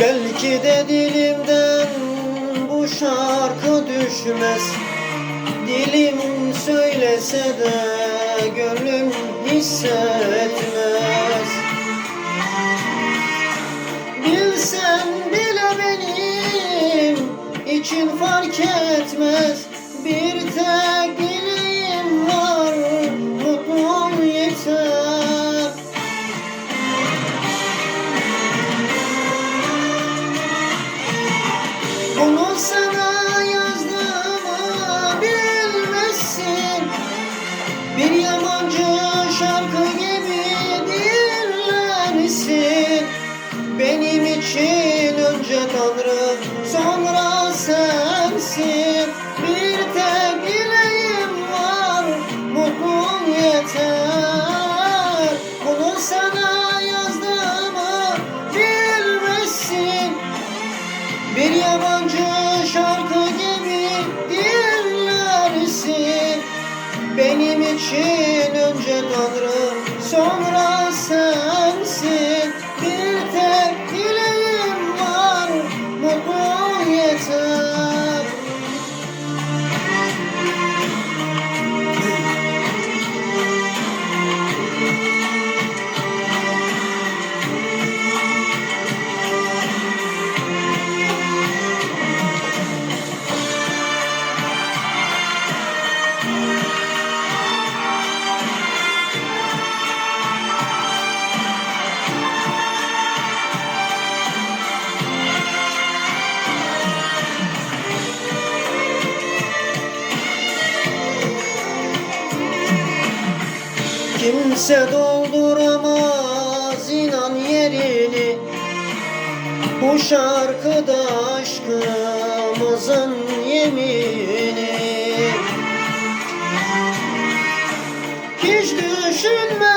Belki de dilimden bu şarkı düşmez. Dilim söylese de gönlüm hissetmez. Bilsen bile benim için fark etmez. Bir tek Tanrı sonra sensin. Bir tek dileğim var mutlu ol yeter. Bunu sana yazdığımı bilmezsin bir yabancı şarkı gibi dinlersin. Benim için önce Tanrı sonra Kimse dolduramaz inan yerini. Bu şarkıda aşkımızın yemini. Hiç düşünme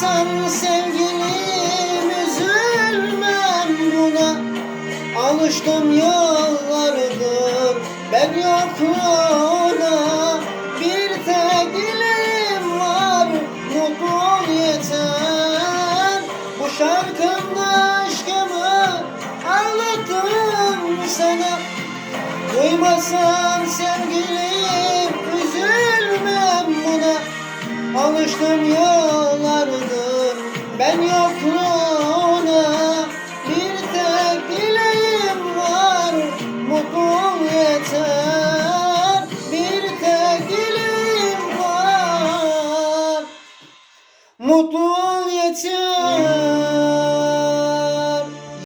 Duymasan sevgilim üzülmem buna. Alıştım yıllardır ben yokluğuna Bir tek dileğim var mutlu ol yeter. Bu şarkımda aşkımı anlattım sana. Duymasan sevgilim Mutlu ol yeter